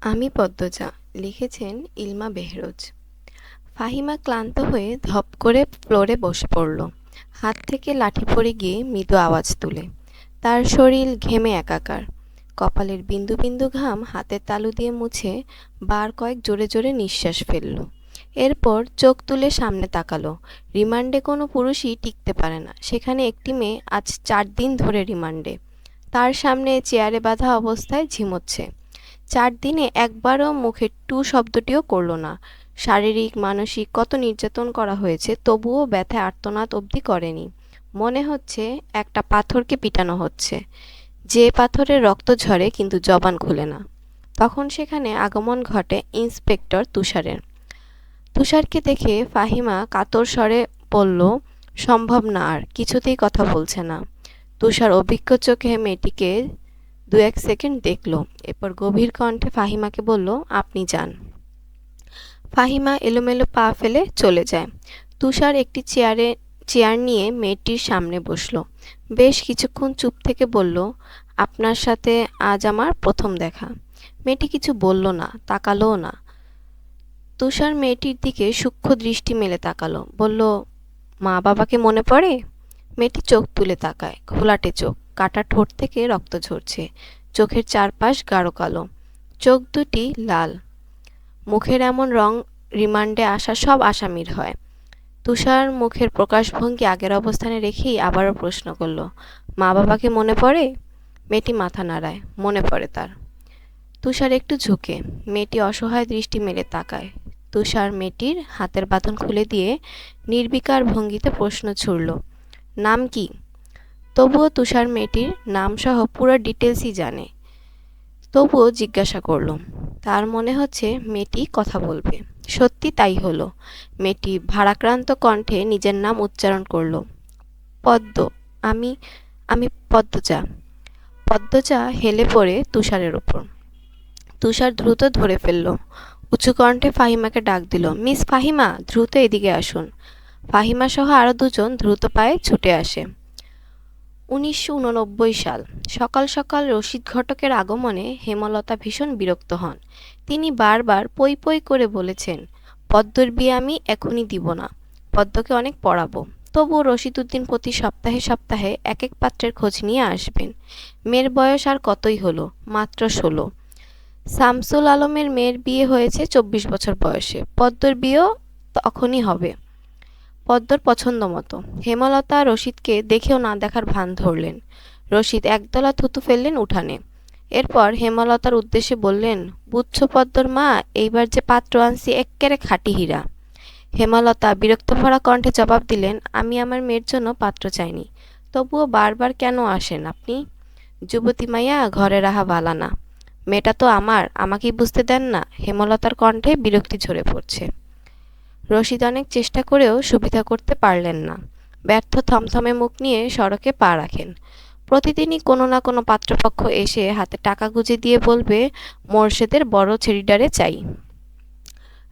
আমি পদ্মজা লিখেছেন ইলমা বেহরোজ। ফাহিমা ক্লান্ত হয়ে ধপ করে ফ্লোরে বসে পড়ল। হাত থেকে লাঠি পড়ে গিয়ে মৃদু আওয়াজ তুলে। তার শরীর ঘেমে একাকার। কপালের বিন্দু বিন্দু ঘাম হাতের তালু দিয়ে মুছে বার কয়েক জোরে জোরে নিঃশ্বাস ফেলল। এরপর চোখ তুলে সামনে তাকালো। রিমান্ডে কোনো পুরুষই টিকতে পারে না। সেখানে একটি মেয়ে আজ চার দিন ধরে রিমান্ডে। তার সামনে চেয়ারে বাঁধা অবস্থায় ঝিমোচ্ছে। চার দিনে একবারও মুখে টু শব্দটিও করল না। শারীরিক, মানসিক কত নির্যাতন করা হয়েছে তবুও ব্যথায় আর্তনাদ অবধি করেনি। মনে হচ্ছে একটা পাথরকে পিটানো হচ্ছে। যে পাথরের রক্ত ঝরে কিন্তু জবান খুলে না। তখন সেখানে আগমন ঘটে ইন্সপেক্টর তুষারের। তুষারকে দেখে ফাহিমা কাতর স্বরে বলল, সম্ভব না আর, কিছুতেই কথা বলছে না। তুষার অভিজ্ঞ চোখে মেয়েটিকে দু এক সেকেন্ড দেখল, এরপর গভীর কণ্ঠে ফাহিমাকে বলল, আপনি যান। ফাহিমা এলোমেলো পা ফেলে চলে যায়। তুষার একটি চেয়ারে, চেয়ার নিয়ে মেয়েটির সামনে বসল। বেশ কিছুক্ষণ চুপ থেকে বলল, আপনার সাথে আজ আমার প্রথম দেখা। মেয়েটি কিছু বলল না, তাকালোও না। তুষার মেয়েটির দিকে সূক্ষ্ম দৃষ্টি মেলে তাকালো। বলল মা বাবাকে মনে পড়ে? মেয়েটি চোখ তুলে তাকায়, ঘোলাটে চোখ। কাটা ঠোঁট থেকে রক্ত ঝরছে। চোখের চারপাশ গাঢ় কালো। চোখ দুটি লাল। মুখের এমন রং রিমান্ডে আসা সব আসামির হয়। তুষার মুখের প্রকাশভঙ্গি আগের অবস্থানে রেখেই আবারও প্রশ্ন করল, মা বাবাকে মনে পড়ে? মেয়েটি মাথা নাড়ায়, মনে পড়ে তার। তুষার একটু ঝুঁকে, মেয়েটি অসহায় দৃষ্টি মেলে তাকায়। তুষার মেয়েটির হাতের বাঁধন খুলে দিয়ে নির্বিকার ভঙ্গিতে প্রশ্ন ছুড়ল, নাম কি? তবুও তুষার মেয়েটির নামসহ পুরো ডিটেলসই জানে। তবুও জিজ্ঞাসা করল, তার মনে হচ্ছে মেয়েটি কথা বলবে। সত্যি তাই হলো। মেয়েটি ভারাক্রান্ত কণ্ঠে নিজের নাম উচ্চারণ করল, পদ্ম, আমি আমি পদ্মজা। পদ্মজা হেলে পড়ে তুষারের ওপর। তুষার দ্রুত ধরে ফেলল, উঁচু কণ্ঠে ফাহিমাকে ডাক দিল, মিস ফাহিমা, দ্রুত এদিকে আসুন। ফাহিমা সহ আরও দুজন দ্রুত পায়ে ছুটে আসে। উনিশশো উননব্বই সাল। সকাল সকাল রশিদ ঘটকের আগমনে হেমলতা ভীষণ বিরক্ত হন। তিনি বারবার পই পই করে বলেছেন, পদ্মর বিয়ে আমি এখনই দিব না, পদ্মকে অনেক পড়াবো। তবুও রশিদুদ্দিন প্রতি সপ্তাহে সপ্তাহে এক এক পাত্রের খোঁজ নিয়ে আসবেন। মেয়ের বয়স আর কতই হলো? মাত্র ষোলো। শামসুল আলমের মেয়ের বিয়ে হয়েছে চব্বিশ বছর বয়সে। পদ্মর বিয়েও তখনই হবে। পদ্মর পছন্দ মতো। হেমলতা রশিদকে দেখেও না দেখার ভান ধরলেন। রশিদ একদলা থুতু ফেললেন উঠানে। এরপর হেমলতার উদ্দেশ্যে বললেন বুচ্ছ পদ্মর মা, এইবার যে পাত্র আনছি এক্কেরে খাঁটি হীরা। হেমলতা বিরক্ত ভরা কণ্ঠে জবাব দিলেন, আমি আমার মেয়ের জন্য পাত্র চাইনি। তবুও বারবার কেন আসেন আপনি? যুবতী মাইয়া, ঘরে রাহা বালা না। মেয়েটা তো আমার, আমাকেই বুঝতে দেন না? হেমলতার কণ্ঠে বিরক্তি ঝরে পড়ছে। রশিদ অনেক চেষ্টা করেও সুবিধা করতে পারলেন না। ব্যর্থ থমথমে মুখ নিয়ে সড়কে পা রাখেন। প্রতিদিনই কোনো না কোনো পাত্রপক্ষ এসে হাতে টাকা গুঁজে দিয়ে বলবে, মোর্শেদের বড় ছেড়িডারে চাই।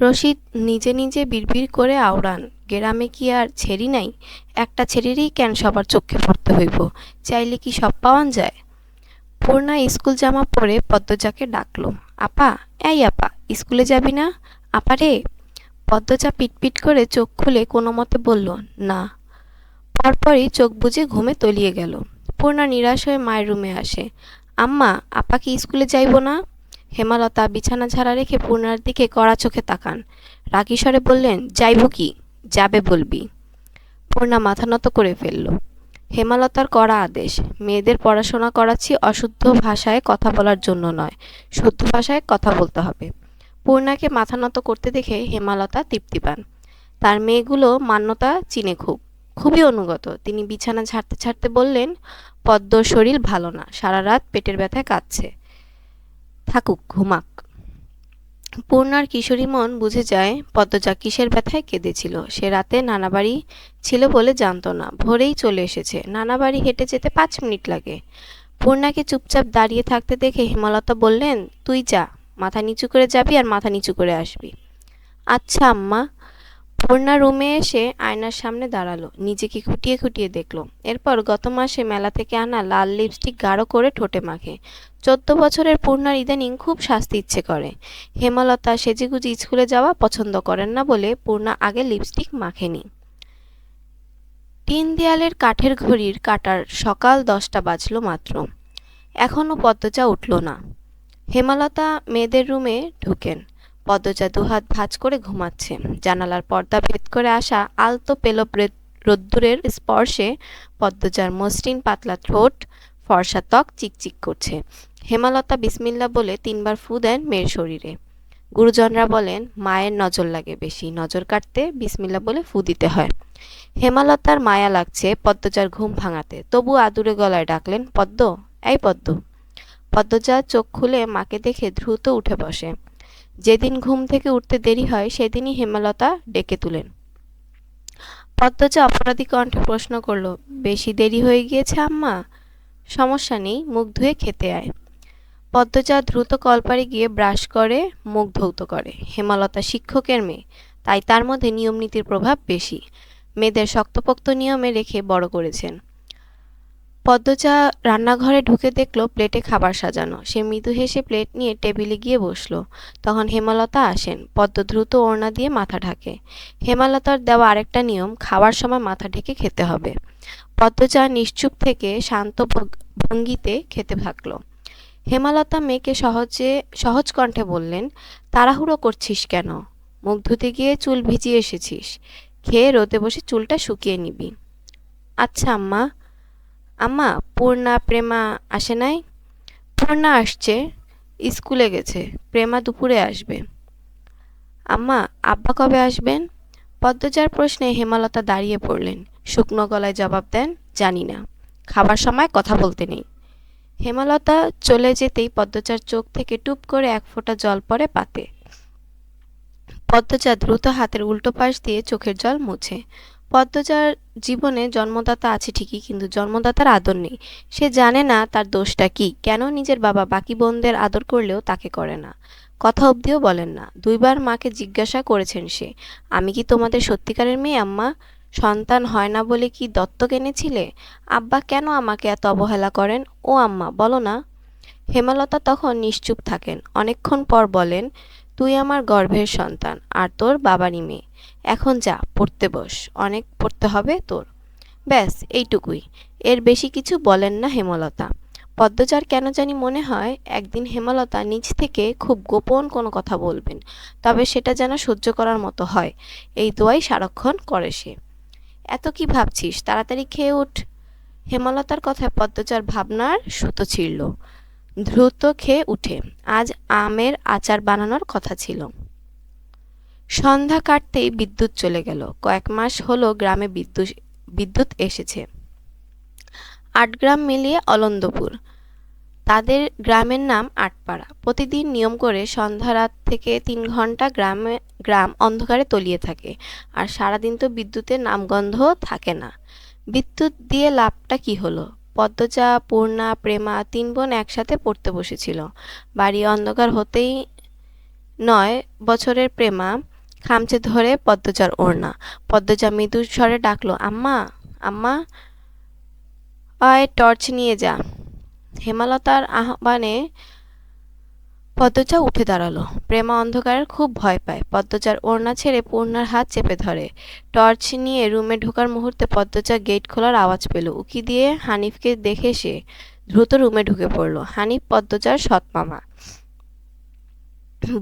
রশিদ নিজে নিজে বিড়বিড় করে আওড়ান, গ্রামে কি আর ছেড়ি নাই? একটা ছেড়িরই কেন সবার চোখে পড়তে হইব? চাইলে কি সব পাওয়ান যায়? পূর্ণা স্কুল জামা পরে পদ্মজাকে ডাকলো, আপা, এই আপা, স্কুলে যাবি না? আপা রে পদ্মজা পিটপিট করে চোখ খুলে কোনো মতে বলল, না। পরপরই চোখ বুজে ঘুমে তলিয়ে গেল। পূর্ণা নিরাশ হয়ে মায়ের রুমে আসে। আম্মা, আপা কি স্কুলে যাইব না? হেমালতা বিছানা ঝাড়া রেখে পূর্ণার দিকে কড়া চোখে তাকান। রাগীস্বরে বললেন, যাইব কি? যাবে বলবি। পূর্ণা মাথা নত করে ফেলল। হেমালতার কড়া আদেশ, মেয়েদের পড়াশোনা করাচ্ছি অশুদ্ধ ভাষায় কথা বলার জন্য নয়, শুদ্ধ ভাষায় কথা বলতে হবে। পূর্ণাকে মাথা নত করতে দেখে হেমালতা তৃপ্তি পান তার মেয়েগুলো মান্যতা, চিনে খুব। খুবই অনুগত। তিনি বিছানা ছাড়তে ছাড়তে বললেন, পদ্মর শরীর ভালো না, সারা রাত পেটের ব্যথায় কাঁদছে। থাকুক, ঘুমাক। পূর্ণার কিশোরী মন বুঝে যায় পদ্মজা কিসের ব্যথায় কেঁদেছিল। সে রাতে নানাবাড়ি ছিল বলে জানতো না। ভোরেই চলে এসেছে। নানাবাড়ি হেঁটে যেতে পাঁচ মিনিট লাগে। পূর্ণাকে চুপচাপ দাঁড়িয়ে থাকতে দেখে হেমলতা বললেন, তুই যা। মাথা নিচু করে যাবি আর মাথা নিচু করে আসবি। আচ্ছা আম্মা, পূর্ণা রুমে এসে আয়নার সামনে দাঁড়াল নিজেকে খুঁটিয়ে খুঁটিয়ে দেখল। এরপর গত মাসে মেলা থেকে আনা লাল লিপস্টিক গাঢ় করে ঠোঁটে মাখে। চোদ্দ বছরের পূর্ণার ইদানিং খুব শাস্তি ইচ্ছে করে। হেমলতা সেজেগুজি স্কুলে যাওয়া পছন্দ করেন না বলে পূর্ণা আগে লিপস্টিক মাখেনি। তিন দেয়ালের কাঠের ঘড়ির কাটার সকাল দশটা বাজলো মাত্র। এখনও পদ্মজা উঠল না। হেমলতা মেয়েদের রুমে ঢুকেন। পদ্মজা দুহাত ভাঁজ করে ঘুমাচ্ছে। জানালার পর্দা ভেদ করে আসা আলতো পেল রোদ্দুরের স্পর্শে পদ্মজার মসৃণ পাতলা ঠোঁট ফর্সা ত্বক চিকচিক করছে। হেমালতা বিসমিল্লা বলে তিনবার ফু দেন মেয়ের শরীরে। গুরুজনরা বলেন, মায়ের নজর লাগে বেশি, নজর কাটতে বিসমিল্লা বলে ফু দিতে হয়। হেমালতার মায়া লাগছে পদ্মজার ঘুম ভাঙাতে। তবু আদুরে গলায় ডাকলেন, পদ্ম, এই পদ্ম। পদ্মজা চোখ খুলে মাকে দেখে দ্রুত উঠে বসে। যেদিন ঘুম থেকে উঠতে দেরি হয়, সেদিনই হেমলতা ডেকে তুলেন। পদ্মজা অপরাধী কণ্ঠে প্রশ্ন করল, বেশি দেরি হয়ে গিয়েছে আম্মা? সমস্যা নেই, মুখ ধুয়ে খেতে আয়। পদ্মজা দ্রুত কলপারে গিয়ে ব্রাশ করে, মুখ ধৌত করে। হেমলতা শিক্ষকের মেয়ে, তাই তার মধ্যে নিয়মনীতির প্রভাব বেশি। মেয়েদের শক্তপোক্ত নিয়মে রেখে বড় করেছেন। পদ্মচা রান্নাঘরে ঢুকে দেখল প্লেটে খাবার সাজানো। সে মৃদু হেসে প্লেট নিয়ে টেবিলে গিয়ে বসল। তখন হেমালতা আসেন। পদ্ম দ্রুত ওড়না দিয়ে মাথা ঢাকে। হেমালতার দেওয়া আরেকটা নিয়ম, খাওয়ার সময় মাথা ঢেকে খেতে হবে। পদ্মচা নিশ্চুপ থেকে শান্ত ভঙ্গিতে খেতে থাকল। হেমালতা মেয়েকে সহজে, সহজ কণ্ঠে বললেন, তাড়াহুড়ো করছিস কেন? মুখ ধুতে গিয়ে চুল ভিজিয়ে এসেছিস। খেয়ে রোদে বসে চুলটা শুকিয়ে নিবি। আচ্ছা আম্মা। আম্মা, পূর্ণা, প্রেমা আসে নাই? পূর্ণা আসছে, স্কুলে গেছে, প্রেমা দুপুরে আসবে। আম্মা, আব্বা কবে আসবেন? পদ্মজার প্রশ্নে হেমালতা দাঁড়িয়ে পড়লেন, শুকনো গলায় জবাব দেন, জানি না, খাবার সময় কথা বলতে নেই। হেমালতা চলে যেতেই পদ্মচার চোখ থেকে টুপ করে এক ফোঁটা জল পড়ে পাতে। পদ্মচা দ্রুত হাতের উল্টো পাশ দিয়ে চোখের জল মুছে পদ্মজার জীবনে জন্মদাতা আছে ঠিকই, কিন্তু জন্মদাতার আদর নেই। সে জানে না তার দোষটা কি। কেন নিজের বাবা বাকি বোনদের আদর করলেও তাকে করে না? কথা অবধিও বলেন না। দুইবার মাকে জিজ্ঞাসা করেছেন সে, আমি কি তোমাদের সত্যিকারের মেয়ে, আম্মা? সন্তান হয় না বলে কি দত্তক এনেছিলে? আব্বা কেন আমাকে এত অবহেলা করেন? ও আম্মা, বলো না। হেমালতা তখন নিশ্চুপ থাকেন। অনেকক্ষণ পর বলেন তুই আমার গর্ভের সন্তান, আর তোর বাবারই মেয়ে। এখন যা, পড়তে বস, অনেক পড়তে হবে তোর। ব্যাস, এইটুকুই। এর বেশি কিছু বলেন না হেমলতা। পদ্মচার কেন জানি মনে হয়, একদিন হেমলতা নিজ থেকে খুব গোপন কোনো কথা বলবেন, তবে সেটা যেন সহ্য করার মতো হয়, এই দোয়াই সারাক্ষণ করে সে। এত কি ভাবছিস? তাড়াতাড়ি খেয়ে উঠ। হেমলতার কথায় পদ্মচার ভাবনার সুতো ছিঁড়ল। দ্রুত খেয়ে উঠে। আজ আমের আচার বানানোর কথা ছিল। সন্ধ্যা কাটতেই বিদ্যুৎ চলে গেল। কয়েক মাস হলো গ্রামে বিদ্যুৎ বিদ্যুৎ এসেছে। আট গ্রাম মিলিয়ে অলন্দপুর। তাদের গ্রামের নাম আটপাড়া। প্রতিদিন নিয়ম করে সন্ধ্যা রাত থেকে তিন ঘণ্টা গ্রামে, গ্রাম অন্ধকারে তলিয়ে থাকে। আর সারাদিন তো বিদ্যুতের নামগন্ধ থাকে না। বিদ্যুৎ দিয়ে লাভটা কি হলো? পদ্মচা পূর্ণা, প্রেমা তিন বোন একসাথে পড়তে বসেছিল। বাড়ি অন্ধকার হতেই নয় বছরের প্রেমা খামচে ধরে পদ্মচার ওড়না। পদ্মচা মৃদু স্বরে ডাকলো, আম্মা আম্মা, আয় টর্চ নিয়ে যা। হেমালতার আহ্বানে পদ্মচা উঠে দাঁড়াল। প্রেমা অন্ধকারের খুব ভয় পায়। পদ্মচার ওড়না ছেড়ে পূর্ণার হাত চেপে ধরে। টর্চ নিয়ে রুমে ঢোকার মুহূর্তে পদ্মচা গেট খোলার আওয়াজ পেল। উকি দিয়ে হানিফকে দেখে সে দ্রুত রুমে ঢুকে পড়ল। হানিফ পদ্মচার সৎ মামা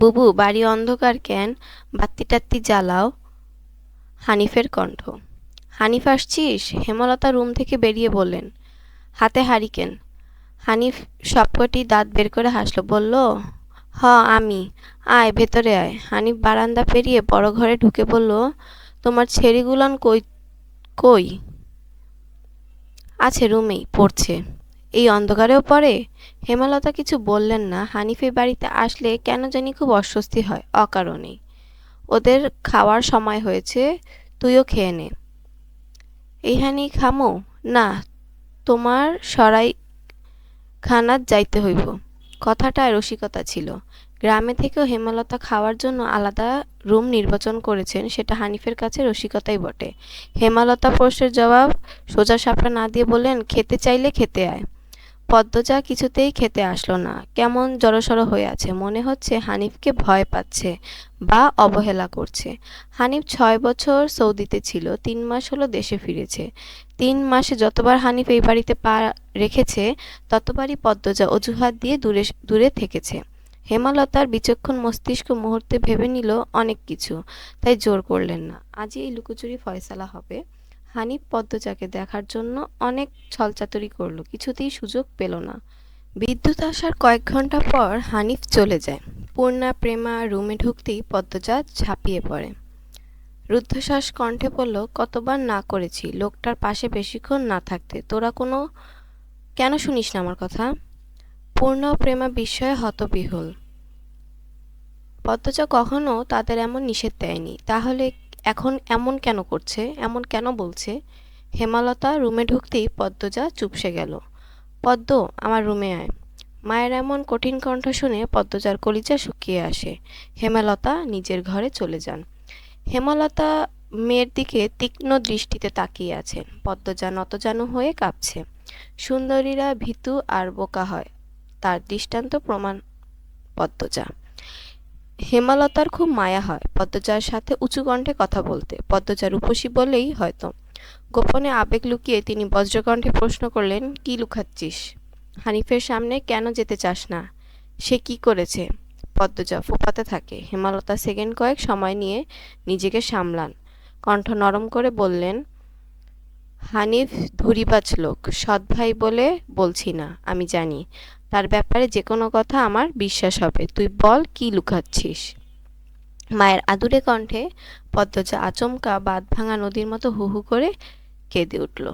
বুবু, বাড়ি অন্ধকার কেন? বাত্তি টাত্তি জ্বালাও। হানিফের কণ্ঠ। হানিফ, আসছিস? হেমলতা রুম থেকে বেরিয়ে বললেন। হাতে হারিকেন। হানিফ সবকটি দাঁত বের করে হাসলো। বলল হ, আমি। আয়, ভেতরে আয়। হানিফ বারান্দা পেরিয়ে বড় ঘরে ঢুকে বলল, তোমার ছেড়িগুলান কই কই? আছে, রুমেই, পড়ছে। এই অন্ধকারেও পড়ে? হেমালতা কিছু বললেন না। হানিফে বাড়িতে আসলে কেন জানি খুব অস্বস্তি হয়, অকারণেই। ওদের খাওয়ার সময় হয়েছে, তুইও খেয়ে নে। এই হানি, খামো? না, তোমার সরাই খানাত যাইতে হইব। কথাটায় রসিকতা ছিল। গ্রামে থেকেও হেমলতা খাওয়ার জন্য আলাদা রুম নির্বাচন করেছেন সেটা হানিফের কাছে রসিকতাই বটে। হেমালতা প্রশ্নের জবাব সোজা সাপটা না দিয়ে বললেন, খেতে চাইলে খেতে আয়। পদ্মজা কিছুতেই খেতে আসলো না। কেমন জড়সড় হয়ে আছে, মনে হচ্ছে হানিফকে ভয় পাচ্ছে বা অবহেলা করছে। হানিফ ছয় বছর সৌদিতে ছিল, তিন মাস হলো দেশে ফিরেছে। তিন মাসে যতবার হানিফ এই বাড়িতে পা রেখেছে, ততবারই পদ্মজা অজুহাত দিয়ে দূরে দূরে থেকেছে। হেমালতার বিচক্ষণ মস্তিষ্ক মুহূর্তে ভেবে নিল অনেক কিছু, তাই জোর করলেন না। আজই এই লুকোচুরি ফয়সালা হবে। হানিফ পদ্মজাকে দেখার জন্য অনেক ছলচাতুরি করল, কিছুতেই সুযোগ পেল না। বিদ্যুৎ আসার কয়েক ঘণ্টা পর হানিফ চলে যায়। পূর্ণা, প্রেমা রুমে ঢুকতেই পদ্মজা ঝাঁপিয়ে পড়ে। রুদ্ধশ্বাস কণ্ঠে বলল, কতবার না করেছি, লোকটার পাশে বেশিক্ষণ না থাকতে। তোরা কোনো কেন শুনিস না আমার কথা? পূর্ণ প্রেমা বিস্ময়ে হতবিহল। পদ্মজা কখনো তাদের এমন নিষেধ দেয়নি। তাহলে এখন এমন কেন করছে, এমন কেন বলছে? হেমালতা রুমে ঢুকতেই পদ্মজা চুপসে গেল। পদ্ম, আমার রুমে আয়। মায়ের এমন কঠিন কণ্ঠ শুনে পদ্মজার কলিজা শুকিয়ে আসে। হেমালতা নিজের ঘরে চলে যান। হেমলতা মেয়ের দিকে তীক্ষ্ণ দৃষ্টিতে তাকিয়ে আছেন। পদ্মজা নতজানু হয়ে কাঁপছে। সুন্দরীরা ভীতু আর বোকা হয়। তার দৃষ্টান্ত প্রমাণ পদ্মজা। হেমালতার খুব মায়া হয়। পদ্মজার সাথে উঁচু কণ্ঠে কথা বলতে। পদ্মজা রূপসী বলেই হয়তো। গোপনে আবেগ লুকিয়ে তিনি বজ্রকণ্ঠে প্রশ্ন করলেন, কি লুকাচ্ছিস? হানিফের সামনে কেন যেতে চাস না? সে কি করেছে? পদ্মজা ফোপাতে থাকে। হেমালতা সেকেন্ড কয়েক সময় নিয়ে নিজেকে সামলান। কণ্ঠ নরম করে বললেন হানিফ ধুরিবাজ লোক, সৎ ভাই বলে বলছি না, আমি জানি। তার ব্যাপারে যে কোনো কথা আমার বিশ্বাস হবে। তুই বল কি লুকাচ্ছিস? মায়ের আদুরে কণ্ঠে পদ্মজা আচমকা বাঁধ ভাঙা নদীর মতো হু হু করে কেঁদে উঠল।